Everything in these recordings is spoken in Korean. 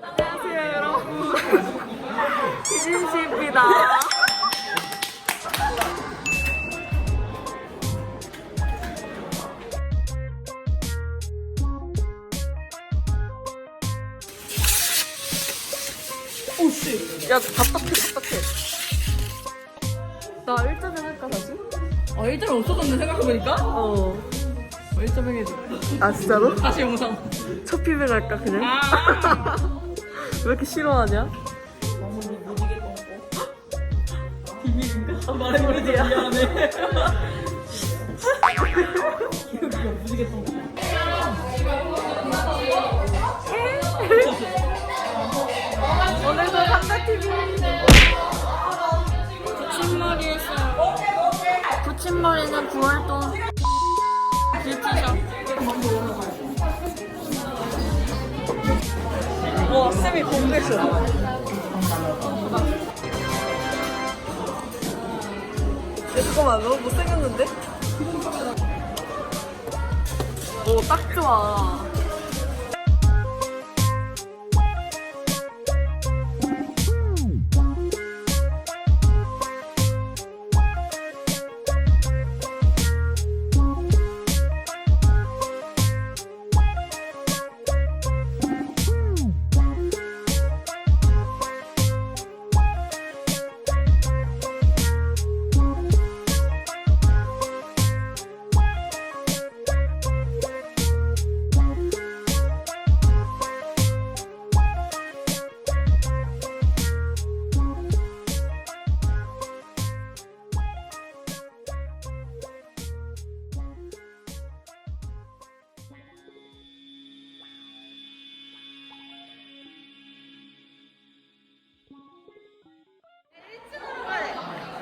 안녕하세요 여러분 기진씨입니다 오씨 야 답답해 답답해 나 1점 할까 다시? 어, 1점 없어졌네 생각해보니까 어. 1점 해줘 아 진짜로? 다시 영상 첫 피백 할까 그냥? 아 왜 이렇게 싫어하냐? 어머니 무지개 꺾고 비밀인가? 말해버리지 미안해 기억이 무지개 꺾고 오늘도 삼다TV 붙임머리에서 붙임머리는 9월동 뷰티샵 와 쌤이 공개했어 잠깐만 너무 못생겼는데? 오 딱 좋아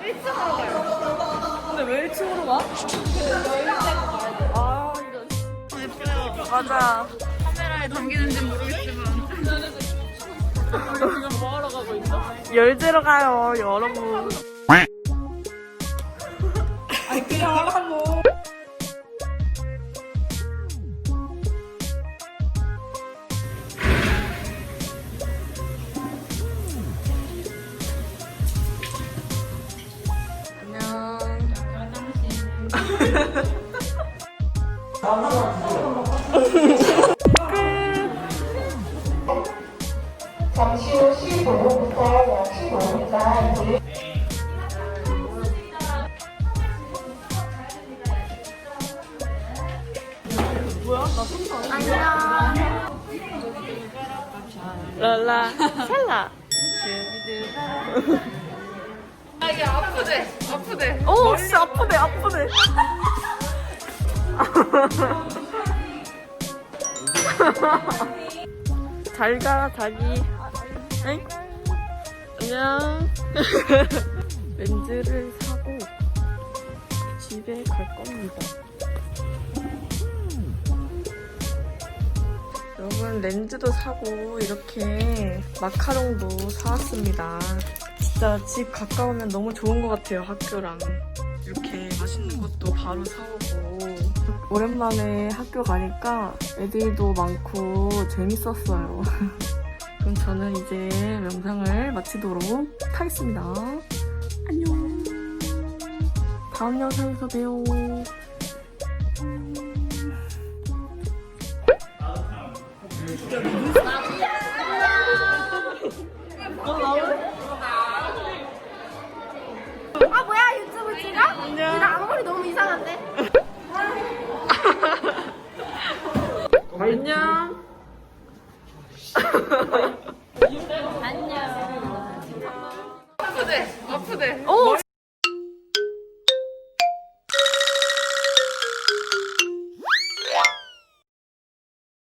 근데 왜 1층으로 가? 아 이거 예뻐요 맞아 카메라에 담기는지 모르겠지만 지금 뭐 하러 가고 있어? 열재러 가요 여러분 아니 그냥 잠시 후 15분부터 약 15분간 물 랄라. 샬라 아 이게 아프대. 아프대. 오 진짜 아프네 아프네 잘가 자기. 응? 안녕. 렌즈를 사고 집에 갈 겁니다 여러분 렌즈도 사고 이렇게 마카롱도 사왔습니다. 진짜 집 가까우면 너무 좋은 것 같아요 학교랑. 이렇게 맛있는 것도 바로 사오고. 오랜만에 학교 가니까 애들도 많고 재밌었어요. 그럼 저는 이제 영상을 마치도록 하겠습니다. 안녕. 다음 영상에서 봬요 안녕. 아프대. 아프대. 오